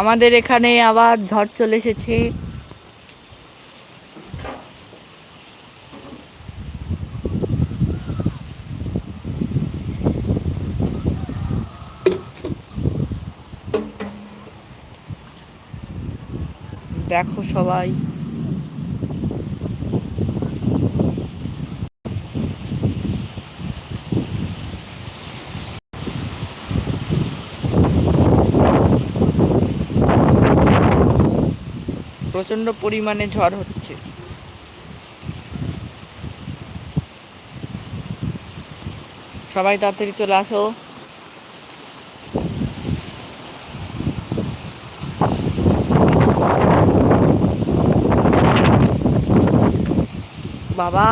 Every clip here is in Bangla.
আমাদের এখানে আবার ঝড় চলে এসেছে। দেখো সবাই। প্রচণ্ড পরিমাণে ঝড় হচ্ছে। সবাই তাড়াতাড়ি চলে আসো। বাবা,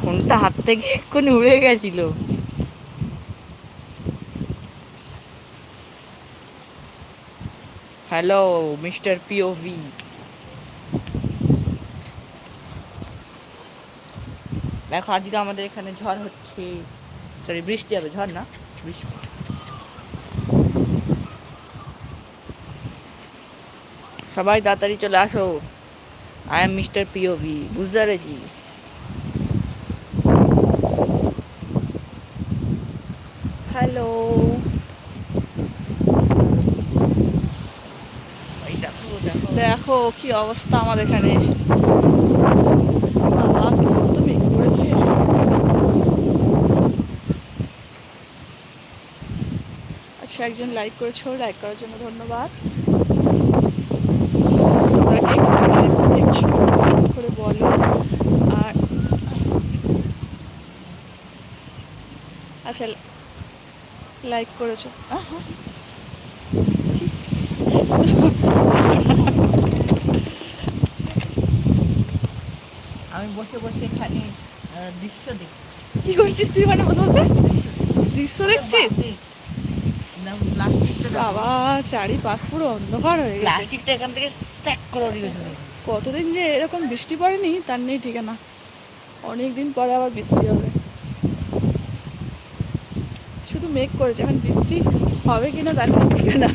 ফোনটা হাত থেকে এক্ষুনি উড়ে গেছিল। হ্যালো মিস্টার পিওভি দেখো, আজকে আমাদের এখানে ঝড় হচ্ছে। সরি বৃষ্টি হবে, ঝড় না, বৃষ্টি। সবাই তাড়াতাড়ি চলে আসো। আই এম মিস্টার পিওভি বুঝতে পেরেছি? হ্যালো দেখো কি অবস্থা আমাদের এখানে। আচ্ছা একজন লাইক করেছ লাইক করার জন্য ধন্যবাদ। করে বলো। আর আচ্ছা লাইক করেছ। আহা, আমি বসে বসে এখানে আহ, দৃশ্য দেখছি। কি করছিস তুই মানে বসে বসে? দৃশ্য দেখছিস। বাবা চারিপাশ পুরো অন্ধকার হয়ে গেছে। প্লাস্টিকটা এখান থেকে স্যাক করে দিয়েছিল কতদিন যে এরকম বৃষ্টি পড়েনি তার নেই ঠিকানা। অনেক দিন পরে আবার বৃষ্টি হবে। শুধু মেঘ করেছে এখন বৃষ্টি হবে কিনা তার নেই ঠিকানা।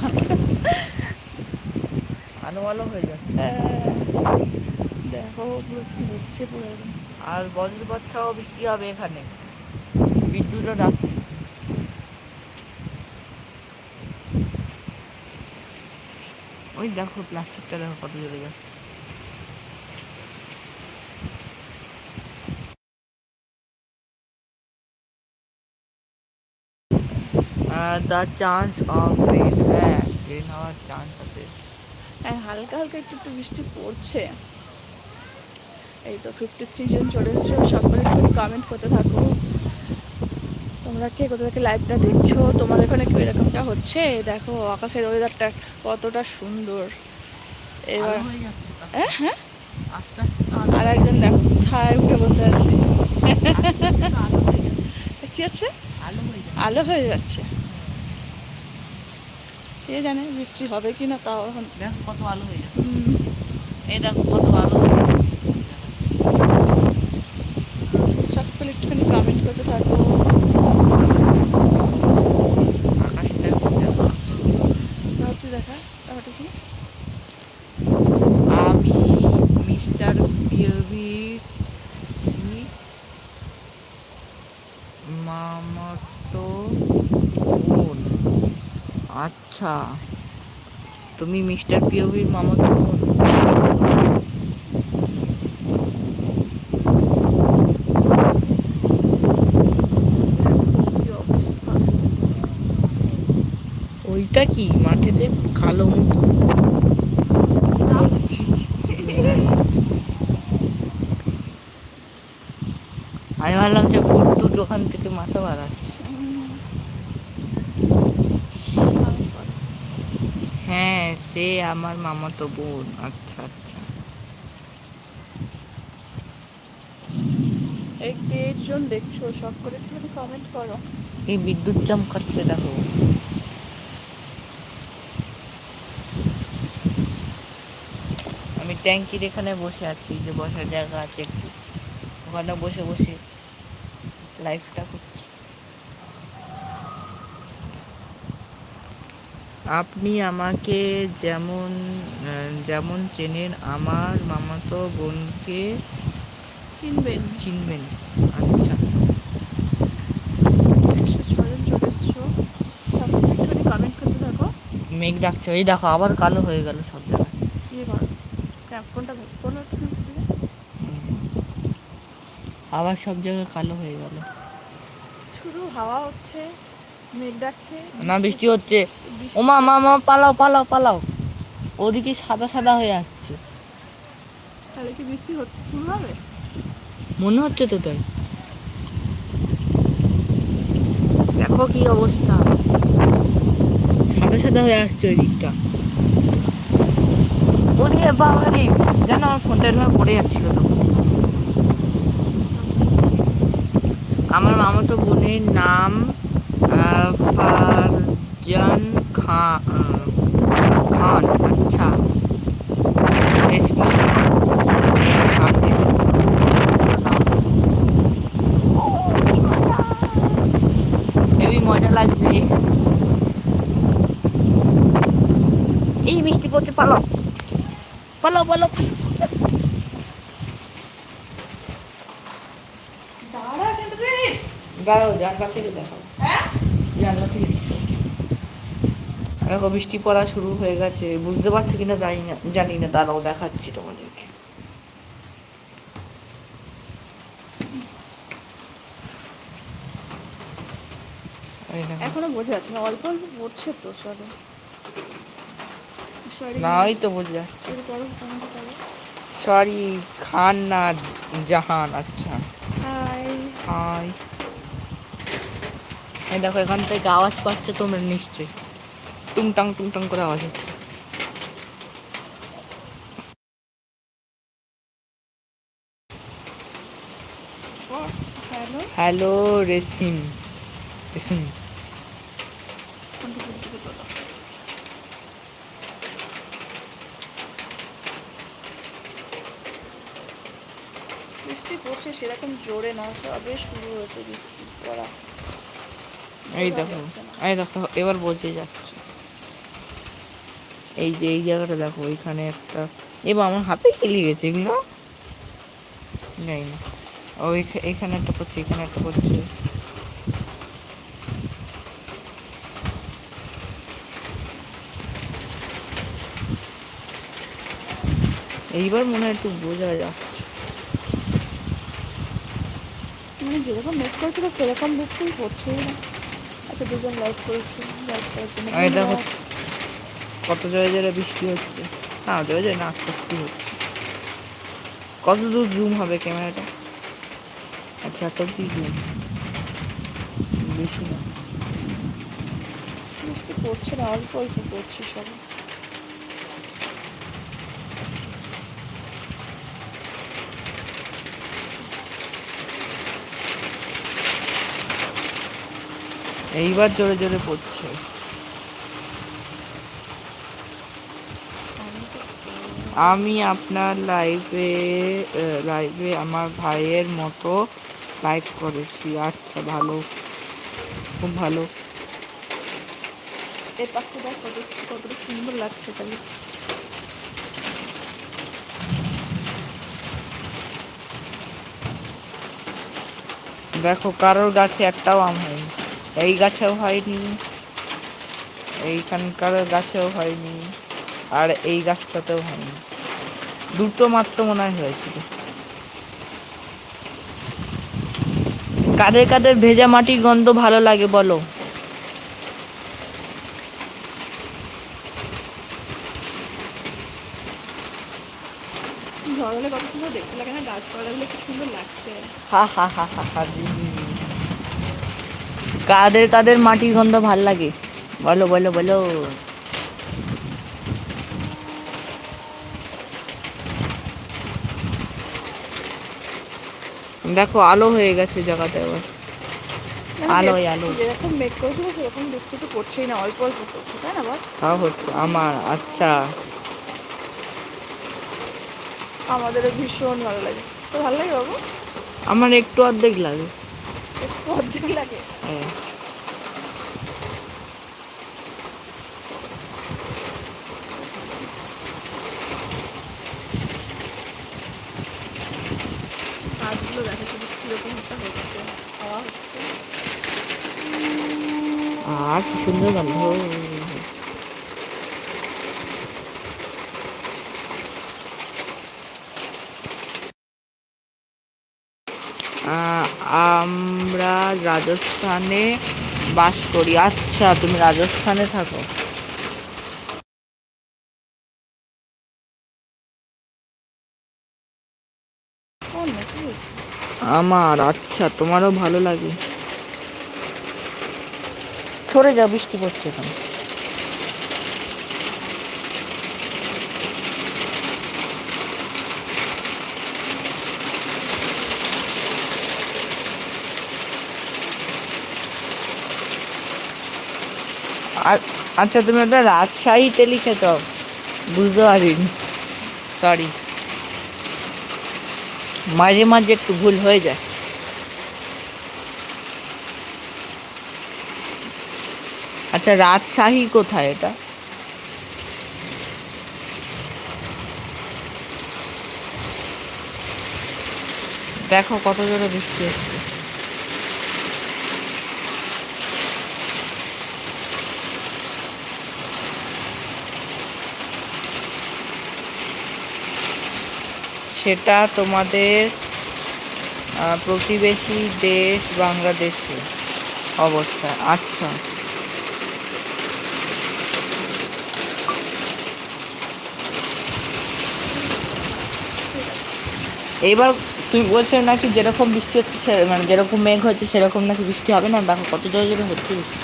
আলো আলো হয়ে যাচ্ছে। হ্যাঁ। দেখো পুরো কি হচ্ছে পুরো আর বজ্রপাত সহ বৃষ্টি হবে এখানে। বিদ্যুৎও ডাকছে। ওই দেখো প্লাস্টিকটা দেখো কত জ্বলে যাচ্ছে। দ্য চান্স অফ রেন হ্যাঁ রেন হওয়ার চান্স আছে। হ্যাঁ হালকা হালকা একটু একটু বৃষ্টি পড়ছে। এই তো ফিফটি থ্রি জন চলে এসছো সকলে কমেন্ট করতে থাকো। তোমরা কে কোথা থেকে লাইভটা দেখছ? তোমাদের ওখানে কি এরকমটা হচ্ছে? দেখো আকাশের ওয়েদারটা কতটা সুন্দর। এবার হয়ে। হ্যাঁ আর একজন দেখো থায় উঠে বসে আছে। কি আছে আলো হয়ে যাচ্ছে। কে জানে বৃষ্টি হবে কি না তাও এখন দেখো কত আলো হয়ে যাচ্ছে। এই দেখো কত আলো হয়ে যাচ্ছে সকলে একটুখানি কমেন্ট করতে থাকো আকাশটা দেখো ভাবছি দেখা তাহলে কি আমি মিস্টার পিওভির মামাতো বোন আচ্ছা তুমি মিস্টার পিওভির মামাতো বোন। ওইটা কি মাঠেতে কালো মতো আমি ভাবলাম যে বুদ্ধুর ওখান থেকে মাথা বাড়াচ্ছে হ্যাঁ সে আমার মামাতো বোন আচ্ছা আচ্ছা। এই জন দেখছ সব করে একটুখানি কমেন্ট করো। এই বিদ্যুৎ চমকাচ্ছে দেখো। আমি ট্যাঙ্কির এখানে বসে আছি যে বসার জায়গা আছে একটু। ওখানে বসে বসে লাইফটা করছি আপনি আমাকে যেমন যেমন চেনেন আমার মামাতো বোনকে চিনবেন। চিনবেন। আচ্ছা। মেঘ ডাকছে। এই দেখো আবার কালো হয়ে গেল সব জায়গায়। ইয়ে। আবার সব জায়গায় কালো হয়ে গেল। শুধু হাওয়া হচ্ছে। না বৃষ্টি হচ্ছে। ও মা মা মা পালাও পালাও পালাও। ওদিকে সাদা সাদা হয়ে আসছে। তাহলে কি বৃষ্টি হচ্ছে শুরু হবে? মনে হচ্ছে তো তাই। দেখো কি অবস্থা। সাদা সাদা হয়ে আসছে ওই দিকটা। ওরে বাবা রে জানো আমার ফোনটা এরকম পড়ে যাচ্ছিল তখন আমার মামাতো বোনের নাম ফারজান খান খান আচ্ছা। হেবি মজা লাগছে এই বৃষ্টি পালাও দাঁড়া কিন্তু রে দাঁড়াও জানলা থেকে দেখাও হ্যাঁ জানলা থেকে দেখো। দেখো বৃষ্টি পড়া শুরু হয়ে গেছে। বুঝতে পারছি কিনা জানি না জানি না দাঁড়াও দেখাচ্ছি তোমাদেরকে। এখনও বোঝা যাচ্ছে না অল্প অল্প পড়ছে তো সরি সরি। না তো বোঝা সরি খান না জাহান আচ্ছা। হাই। হাই। এই দেখো এখান থেকে আওয়াজ পাচ্ছে তোমরা নিশ্চয়ই। টুংটাং টুংটাং করে আওয়াজ হচ্ছে। হ্যালো? রেসিম। রেসিম। বৃষ্টি পড়ছে সেরকম জোরে না সবে শুরু হয়েছে বৃষ্টি পড়া। এই দেখো এই দেখো এবার বোঝে যাচ্ছে। এই যে এই জায়গাটা দেখো এখানে একটা। এবার আমার হাতে কেলি গেছে এগুলো? জানি না। ও এখানে একটা পড়ছে এখানে একটা করছে। এইবার মনে হয় একটু বোঝা যাক। মানে যেরকম মেক করেছিল সেরকম বৃষ্টিই পড়ছেই না। আচ্ছা দুজন লাইভ করেছি লাইভ করার জন্য। কত জোরে জোরে বৃষ্টি হচ্ছে? না জোরে জোরে না আস্তে আস্তে হচ্ছে। কত দূর জুম হবে ক্যামেরাটা? আচ্ছা এত কি জুম বেশি না। বৃষ্টি পড়ছে না অল্প অল্প পড়ছে সব। এইবার জোরে জোরে পড়ছে। আমি আপনার লাইভে লাইভে আমার ভাইয়ের মতো লাইক করেছি। আচ্ছা ভালো। খুব ভালো। এই পাখিটা দেখ কত সুন্দর লাগছে তাহলে। দেখো কারোর গাছে একটাও আম হয়নি। এই গাছেও হয়নি। এইখানকার গাছেও হয়নি। আর এই গাছটাতেও হয়নি। দুটো মাত্র মনে হয় হয়েছিল। কাদের কাদের ভেজা মাটির গন্ধ ভালো লাগে বলো। কাদের কাদের মাটির গন্ধ ভালো লাগে? বলো বলো বলো। দেখো আলো হয়ে গেছে জায়গাতে মানে আলোয় আলো। যেরকম মেঘ করেছিল সেরকম বৃষ্টি তো পড়ছেই না অল্প অল্প পড়ছে তাই না বল তাও হচ্ছে আমার আচ্ছা। আমাদেরও ভীষণ ভালো লাগে। তো ভালো লাগে বাবু? আমার একটু অর্ধেক লাগে। একটু অর্ধেক লাগে? হ্যাঁ। কাজগুলো দেখো শুধু কীরকম একটা হচ্ছে খাওয়া হচ্ছে। আর কি সুন্দর গন্ধ। আমরা রাজস্থানে বাস করি। আচ্ছা তুমি রাজস্থানে থাকো। আমার আচ্ছা তোমারও ভালো লাগে। সরে যাও বৃষ্টি পড়ছে এখানে। আ- আচ্ছা তুমি ওটা রাজশাহীতে লিখেছ বুঝতে পারিনি। সরি মাঝে মাঝে একটু ভুল হয়ে যায়। আচ্ছা রাজশাহী কোথায় এটা? দেখো কত জোরে বৃষ্টি হচ্ছে। সেটা তোমাদের প্রতিবেশী দেশ বাংলাদেশে অবস্থা। আচ্ছা। এইবার তুমি বলছো নাকি যেরকম বৃষ্টি হচ্ছে মানে যেরকম মেঘ হচ্ছে সেরকম নাকি বৃষ্টি হবে না? দেখো কত জোরে জোরে হচ্ছে বৃষ্টি।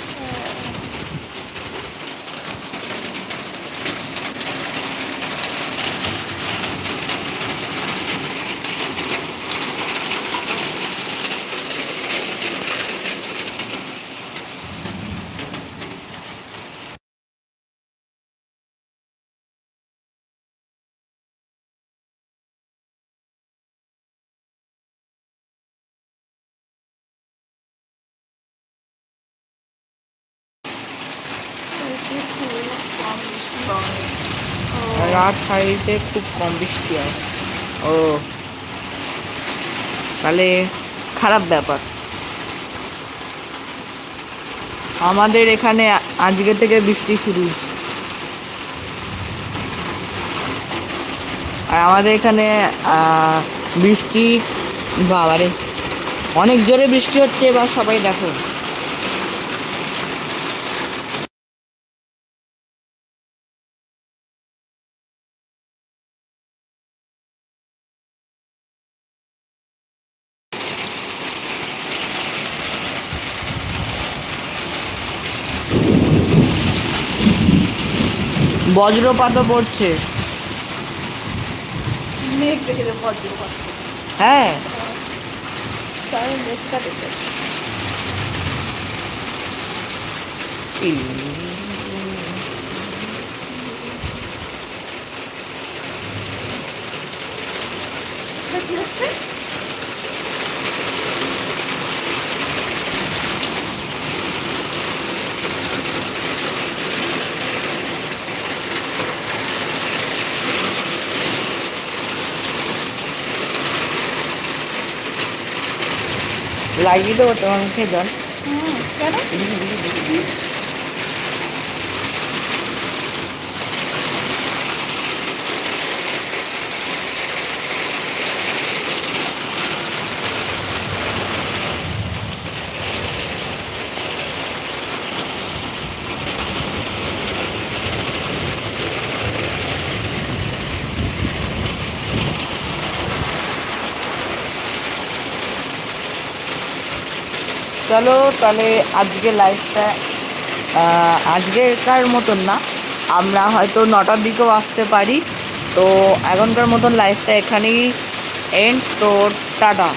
রাত সাইডে খুব কম বৃষ্টি হয়। ও। তাহলে খারাপ ব্যাপার। আমাদের এখানে আজকে থেকে বৃষ্টি শুরু। আর আমাদের এখানে বৃষ্টি, বাবারে, অনেক জোরে বৃষ্টি হচ্ছে, এবার সবাই দেখো। বজ্রপাতও পড়ছে। মেঘ দেখে বজ্রপাত। হ্যাঁ। কি হচ্ছে? লাগিয়ে দেবো তোমার মুখে জল কেন? চলো, তাহলে আজকে লাইফটা আজকেরকার মতন না। আমরা হয়তো নটার দিকেও আসতে পারি। তো এখনকার মতন লাইফটা এখানেই এন্ড তো টাটা।